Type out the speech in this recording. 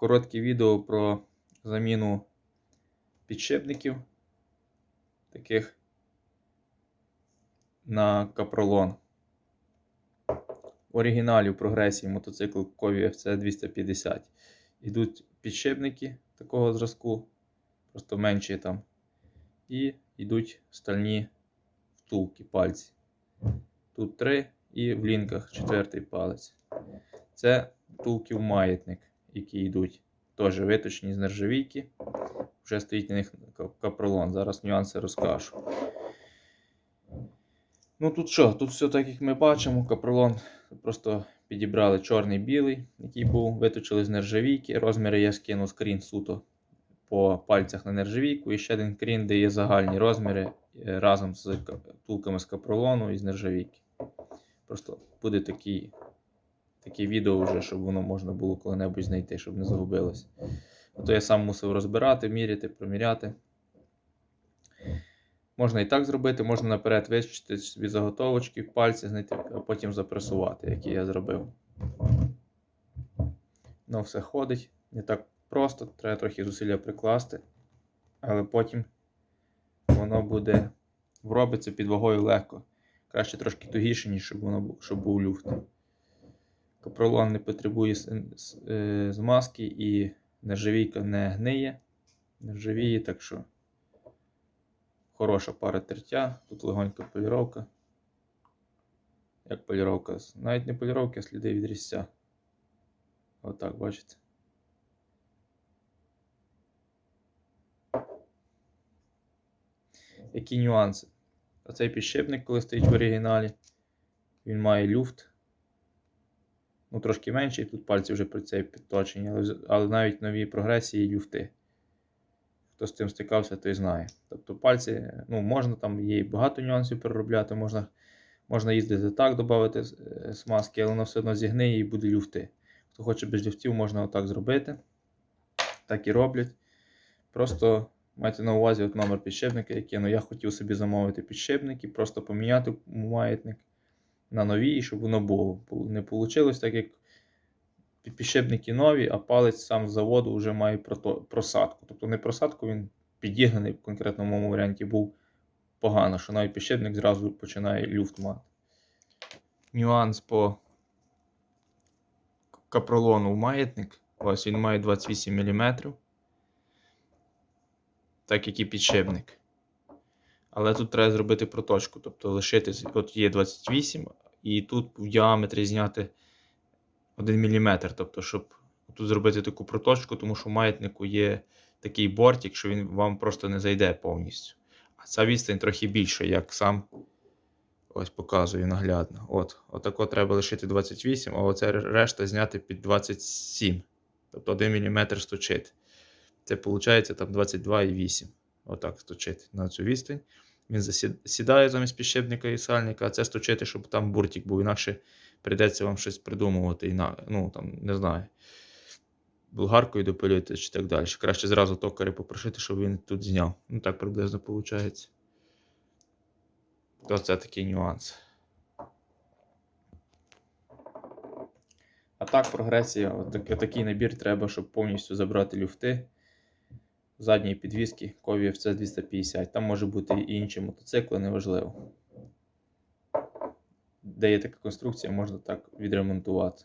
коротке відео про заміну підшипників таких на капролон. В оригіналі в прогресії мотоцикл Кові FC 250 ідуть підшипники такого зразку, просто менші там. І йдуть стальні втулки пальці. Тут три і в лінках четвертий палець. Це втулки в маятник, які йдуть. Теж виточені з нержавійки. Вже стоїть на них капролон. Зараз нюанси розкажу. Ну тут що? Тут все так, як ми бачимо. Капролон просто підібрали чорний білий, який був, виточили з нержавійки. Розміри я скину скрін суто по пальцях на нержавійку. І ще один крін, де є загальні розміри е, разом з ка- втулками з капролону і з нержавійки. Просто буде такий, таке відео вже, щоб воно можна було коли-небудь знайти, щоб не загубилось. То я сам мусив розбирати, міряти, проміряти. Можна і так зробити, можна наперед вичистити собі заготовочки, пальці знайти, а потім запресувати, як я зробив. Ну, все ходить. Не так просто, треба трохи зусилля прикласти, але потім воно буде вробиться під вагою легко. Краще трошки тугіше, ніж щоб, воно, щоб був люфт. Капролон не потребує е, змазки і нержавійка не гниє. Нержавіє, так що хороша пара тертя. Тут легонька поліровка. Як поліровка? Навіть не поліровка, а сліди від різця. Отак, бачите? Які нюанси? Оцей підшипник, коли стоїть в оригіналі, він має люфт. Ну, трошки менший, тут пальці вже при цей підточені, але, але навіть нові прогресії люфти. Хто з цим стикався, той знає. Тобто пальці, ну, можна там є багато нюансів переробляти, можна, можна їздити так, додати е, смазки, але воно все одно зігниє і буде люфти. Хто хоче без люфтів, можна отак зробити. Так і роблять. Просто майте на увазі от номер підшипника, який ну, я хотів собі замовити підшипник і просто поміняти маятник на нові, і щоб воно було. Не вийшло так, як підшипники нові, а палець сам з заводу вже має просадку. Тобто не просадку, він підігнаний в конкретному варіанті був погано, що навіть підшипник зразу починає люфт мати. Нюанс по капролону в маятник. Ось він має 28 мм. Так як і підшипник. Але тут треба зробити проточку, тобто лишити, от є 28, і тут в діаметрі зняти 1 мм. Тобто, щоб тут зробити таку проточку, тому що в маятнику є такий бортик, що він вам просто не зайде повністю. А ця відстань трохи більша, як сам ось показую наглядно. От, отако треба лишити 28, а оце решта зняти під 27. Тобто 1 мм сточити. Це виходить там 22,8. Отак сточити на цю відстань. Він засі- сідає замість підшипника і сальника, а це сточити, щоб там буртик був, інакше прийдеться вам щось придумувати. іна- Ну, там, не знаю. Болгаркою допилювати чи так далі. Краще зразу токаря попросити, щоб він тут зняв. Ну так приблизно виходить. То це такий нюанс. А так, прогресія, отак- такий набір треба, щоб повністю забрати люфти задньої підвіски Кові FC 250. Там може бути і інші мотоцикли, неважливо. Де є така конструкція, можна так відремонтувати.